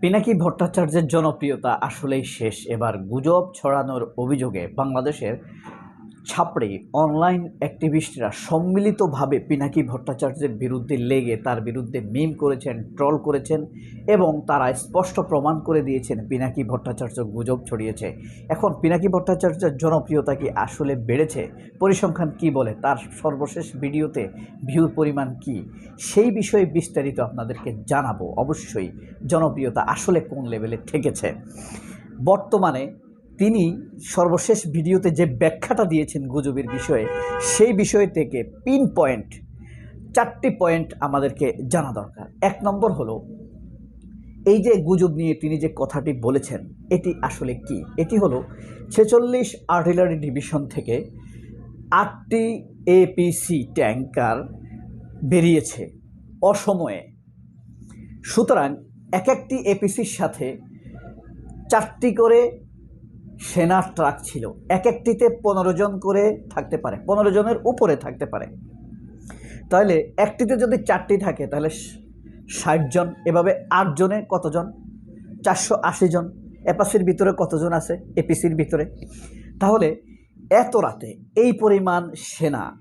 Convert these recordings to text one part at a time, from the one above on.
পিনাকি ভট্টাচার্যের জনপ্রিয়তা আসলেই শেষ। এবার গুজব ছড়ানোর অভিযোগে বাংলাদেশের ছাপড়ে অনলাইন অ্যাক্টিভিস্টরা সম্মিলিতভাবে পিনাকি ভট্টাচার্যের বিরুদ্ধে লেগে তার বিরুদ্ধে মিম করেছেন, ট্রল করেছেন এবং তারা স্পষ্ট প্রমাণ করে দিয়েছেন পিনাকি ভট্টাচার্য গুজব ছড়িয়েছে। এখন পিনাকি ভট্টাচার্যের জনপ্রিয়তা কি আসলে বেড়েছে? পরিসংখ্যান কি বলে? তার সর্বশেষ ভিডিওতে ভিউর পরিমাণ কি? সেই বিষয়ে বিস্তারিত আপনাদেরকে জানাব। অবশ্যই জনপ্রিয়তা আসলে কোন লেভেলে ঠেকেছে বর্তমানে তিনি সর্বশেষ ভিডিওতে যে ব্যাখ্যাটা দিয়েছেন গুজবের বিষয়ে, সেই বিষয় থেকে পিন পয়েন্ট, চারটি পয়েন্ট আমাদেরকে জানা দরকার। এক নম্বর হলো, এই যে গুজব নিয়ে তিনি যে কথাটি বলেছেন, এটি আসলে কি? এটি হলো, ছেচল্লিশ আর্টিলারি ডিভিশন থেকে আটটি এপিসি ট্যাঙ্কার বেরিয়েছে অসময়ে। সুতরাং এক একটি এপিসির সাথে চারটি করে সেনা ট্রাক ছিল। এক একটিতে পনেরো জন করে থাকতে পারে, পনেরো জনের উপরে থাকতে পারে। তাহলে একটিতে যদি চারটি থাকে, তাহলে ষাট জন, এভাবে আট জনে কতজন চারশো আশি জন। এপাসির ভিতরে কতজন আছে? এপিসির ভিতরে। তাহলে এত রাতে এই পরিমাণ সেনা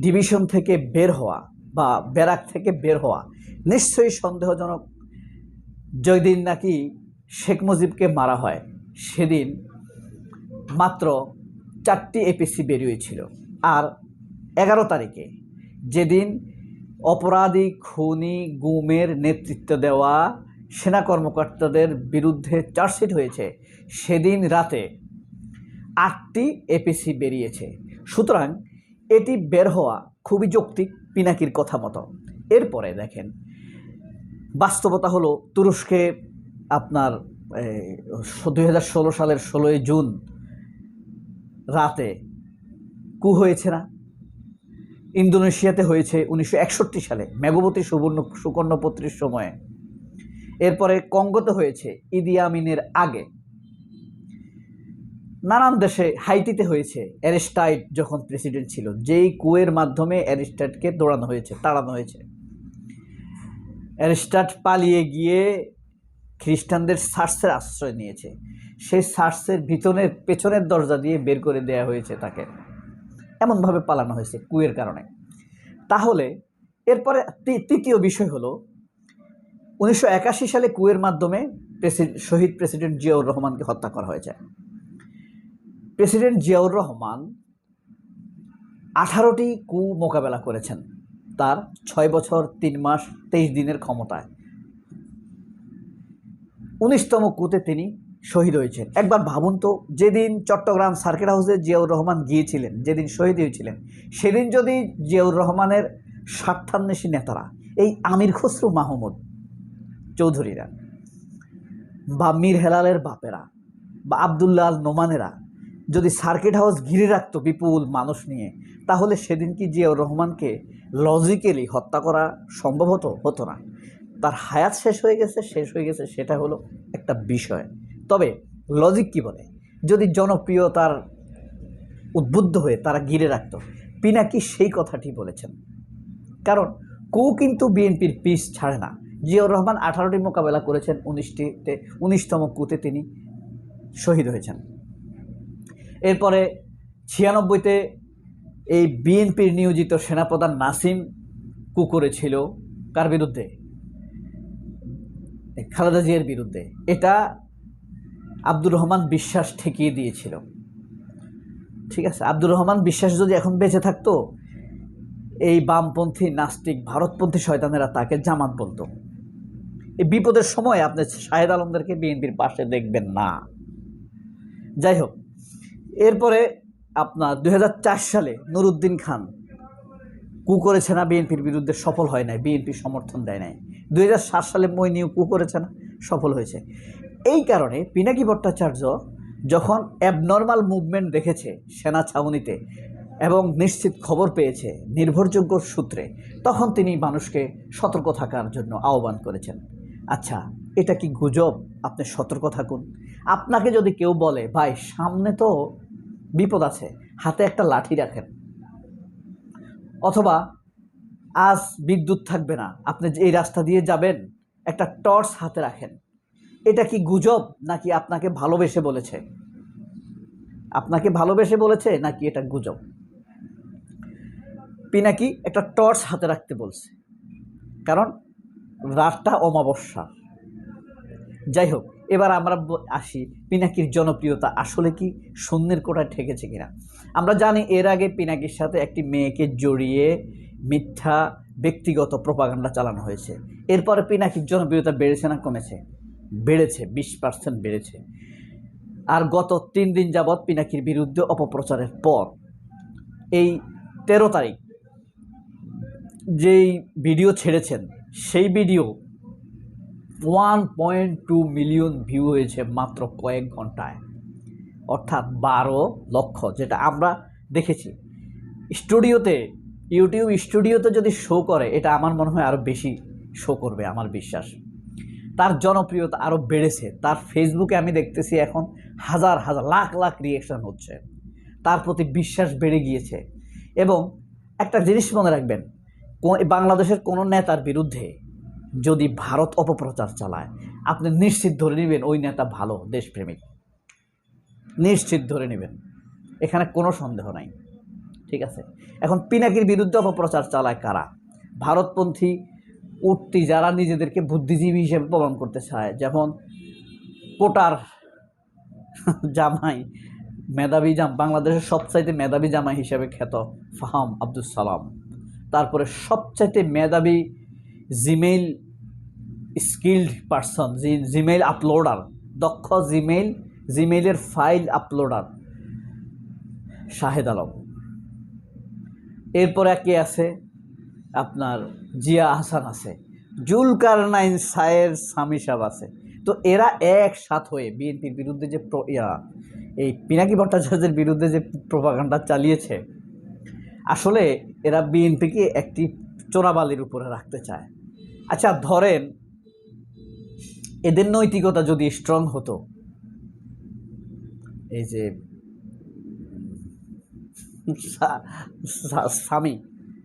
ডিভিশন থেকে বের হওয়া বা ব্যারাক থেকে বের হওয়া নিশ্চয়ই সন্দেহজনক। যেদিন নাকি শেখ মুজিবকে মারা হয়, সেদিন মাত্র চারটি এপিসি বেরিয়েছিল। আর এগারো তারিখে যেদিন অপরাধী, খুনি, গুমের নেতৃত্ব দেওয়া সেনা কর্মকর্তাদের বিরুদ্ধে চার্জশিট হয়েছে, সেদিন রাতে আটটি এপিসি বেরিয়েছে। সুতরাং এটি বের হওয়া খুবই যৌক্তিক পিনাকির কথা মতো। এরপরে দেখেন, বাস্তবতা হলো তুরস্কে আপনার দুই হাজার ষোলো সালের ষোলোই জুন রাতে কু হয়েছে না। ইন্দোনেশিয়াতে হয়েছে উনিশশো একষট্টি সালে মেঘবতী সুবর্ণ, সুকর্ণপত্রীর সময়ে। এরপরে কঙ্গোতে হয়েছে ইদি আমিনের আগে। নানান দেশে হাইতিতে হয়েছে অ্যারিস্টাইট যখন প্রেসিডেন্ট ছিল, যেই কুয়ের মাধ্যমে অ্যারিস্টাইটকে দৌড়ানো হয়েছে, তাড়ানো হয়েছে। অ্যারিস্টাট পালিয়ে গিয়ে খ্রিস্টানদের সার্সের আশ্রয় নিয়েছে। সেই সার্সের ভিতরের পেছনের দরজা দিয়ে বের করে দেয়া হয়েছে তাকে। এমনভাবে পালানো হয়েছে কুয়ের কারণে। তাহলে এরপরে তৃতীয় বিষয় হলো, উনিশশো একাশি সালে কুয়ের মাধ্যমে শহীদ প্রেসিডেন্ট জিয়াউর রহমানকে হত্যা করা হয়েছে। প্রেসিডেন্ট জিয়াউর রহমান আঠারোটি কু মোকাবেলা করেছেন তার ছয় বছর, তিন মাস, তেইশ দিনের ক্ষমতায়। উনিশতম কুতে তিনি শহীদ হয়েছেন। একবার ভাবুন তো, যেদিন চট্টগ্রাম সার্কিট হাউসে জিয়াউর রহমান গিয়েছিলেন, যেদিন শহীদ হয়েছিলেন, সেদিন যদি জিয়াউর রহমানের স্বার্থান্বেষী নেতারা, এই আমির খসরু মাহমুদ চৌধুরীরা বা মীর হেলালের বাপেরা বা আবদুল্লাহ আল নোমানেরা যদি সার্কিট হাউস ঘিরে রাখত বিপুল মানুষ নিয়ে, তাহলে সেদিন কি জিয়াউর রহমানকে লজিক্যালি হত্যা করা সম্ভব হতো? হতো না। তার হায়াত শেষ হয়ে গেছে, শেষ হয়ে গেছে সেটা হলো একটা বিষয়। তবে লজিক কি বলে? যদি জনপ্রিয়তার উদ্বুদ্ধ হয়ে তারা ঘিরে রাখত, পিনাকি সেই কথাটি বলেছেন। কারণ কু কিন্তু বিএনপির পিস ছাড়ে না। জিয়াউর রহমান আঠারোটি মোকাবেলা করেছেন উনিশটিতে উনিশতম কুতে তিনি শহীদ হয়েছেন। এরপরে ছিয়ানব্বইতে এই বিএনপির নিয়োজিত সেনাপ্রধান নাসিম কু করেছিল কার বিরুদ্ধে? খালেদা জিয়ার বিরুদ্ধে। এটা আব্দুর রহমান বিশ্বাস ঠেকিয়ে দিয়েছিল। ঠিক আছে? আব্দুর রহমান বিশ্বাস যদি এখন বেঁচে থাকতো, এই বামপন্থী নাস্তিক ভারতপন্থী শয়তানেরা তাকে জামাত বলতো। এই বিপদের সময় আপনি শাহেদ আলমদেরকে বিএনপির পাশে দেখবেন না। যাই হোক, এরপরে আপনার দুই হাজার চার সালে নুরুদ্দিন খান কু করেছে না বিএনপির বিরুদ্ধে, সফল হয় নাই, বিএনপি সমর্থন দেয় নাই। দুই হাজার সাত সালে মইনিউ কু করেছে না, সফল হয়েছে। এই কারণে পিনাকি ভট্টাচার্য যখন অ্যাবনর্মাল মুভমেন্ট দেখেছে সেনা ছাউনিতে এবং নিশ্চিত খবর পেয়েছে নির্ভরযোগ্য সূত্রে, তখন তিনি মানুষকে সতর্ক থাকার জন্য আহ্বান করেছেন। আচ্ছা এটা কি গুজব? আপনি সতর্ক থাকুন। আপনাকে যদি কেউ বলে, ভাই, সামনে তো বিপদ আছে, হাতে একটা লাঠি রাখেন। অথবা, আজ বিদ্যুৎ থাকবে না, আপনি এই রাস্তা দিয়ে যাবেন, একটা টর্চ হাতে রাখেন। এটা কি গুজব নাকি আপনাকে ভালোবেসে বলেছে? আপনাকে ভালোবেসে বলেছে নাকি এটা গুজব? পিনাকি একটা টর্চ হাতে রাখতে বলছে। কারণ রাতটা অমাবস্যা। যাই হোক, এবার আমরা আসি পিনাকির জনপ্রিয়তা আসলে কি? শূন্যের কোটায় ঠেকেছে কিনা? আমরা জানি এর আগে পিনাকির সাথে একটি মেয়েকে জড়িয়ে মিথ্যা ব্যক্তিগত প্রপাগান্ডা চালানো হয়েছে। এরপরে পিনাকির জনপ্রিয়তা বেড়েছে না কমেছে? বেড়েছে, বিশ পার্সেন্ট বেড়েছে। আর গত তিন দিন যাবৎ পিনাকির বিরুদ্ধে অপপ্রচারের পর এই তেরো তারিখ যেই ভিডিও ছেড়েছেন, সেই video one point two million view হয়েছে মাত্র কয়েক ঘন্টায়। অর্থাৎ বারো লক্ষ, যেটা আমরা দেখেছি। স্টুডিওতে, ইউটিউব স্টুডিওতে যদি শো করে, এটা আমার মনে হয় আরও বেশি শো করবে, আমার বিশ্বাস। তার জনপ্রিয়তা আরও বেড়েছে। তার ফেসবুকে আমি দেখতেছি এখন হাজার হাজার, লাখ লাখ রিয়েকশন হচ্ছে। তার প্রতি বিশ্বাস বেড়ে গিয়েছে। এবং একটা জিনিস মনে রাখবেন বাংলাদেশের কোনো নেতার বিরুদ্ধে যদি ভারত অপপ্রচার চালায়, আপনি নিশ্চিত ধরে নেবেন ওই নেতা ভালো, দেশপ্রেমিক। নিশ্চিত ধরে নেবেন। এখানে কোনো সন্দেহ নাই। ঠিক আছে? এখন পিনাকির বিরুদ্ধে অপপ্রচার চালায় কারা? ভারতপন্থী উঠতি যারা নিজেদেরকে বুদ্ধিজীবী হিসেবে প্রমাণ করতে চায়। যেমন কোটার জামাই, মেধাবী জাম, বাংলাদেশের সবচাইতে মেধাবী জামাই হিসেবে খ্যাত ফাহাম আব্দুল সালাম। তারপরে সবচাইতে মেধাবী Gmail skilled person Gmail uploader, দক্ষ জিমেইল, জিমেইলের ফাইল আপলোডার শাহেদ আলম। এরপরে কে আছে আপনার জিয়া হাসান আছে জুলকার নাইন সায়ের স্বামী সাহেব আছে। তো এরা একসাথ হয়ে বিএনপির বিরুদ্ধে যে এই পিনাকি ভট্টাচার্যের বিরুদ্ধে যে প্রপাগান্ডা চালিয়েছে, আসলে এরা বিএনপিকে একটি চোরাবালির উপরে রাখতে চায়। আচ্ছা ধরেন এদের নৈতিকতা যদি স্ট্রং হতো, এই যে স্বামী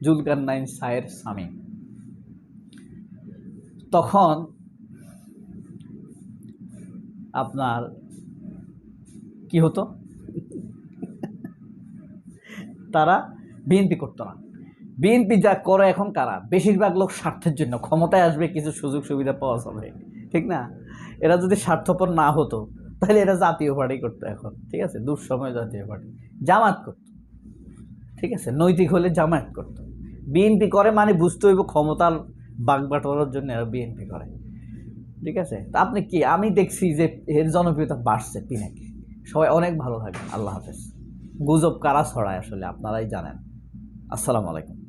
জুলকার নাইন সায়ের স্বামী। তখন আপনার কি হতো? তারা বিএনপি করতো না। বিএনপি যা করে এখন কারা? বেশিরভাগ লোক স্বার্থের জন্য। ক্ষমতায় আসবে, কিছু সুযোগ সুবিধা পাওয়া যাবে। ঠিক না? এরা যদি স্বার্থপর না হতো, তাহলে এরা জাতীয় পার্টি করতো এখন। ঠিক আছে? দুঃসময় জাতীয় পার্টি। জামাত করতো। ঠিক আছে? নৈতিক হলে জামায়াত করতো। বিএনপি করে মানে বুঝতে হইব ক্ষমতার বাগবাটোয়ার জন্য বিএনপি করে। ঠিক আছে? তা আপনি কি, আমি দেখছি যে এর জনপ্রিয়তা বাড়ছে পিনাকি। সবাই অনেক ভালো থাকে আল্লাহ হাফেজ। গুজব কারা ছড়ায় আসলে আপনারাই জানেন। আসসালামু আলাইকুম।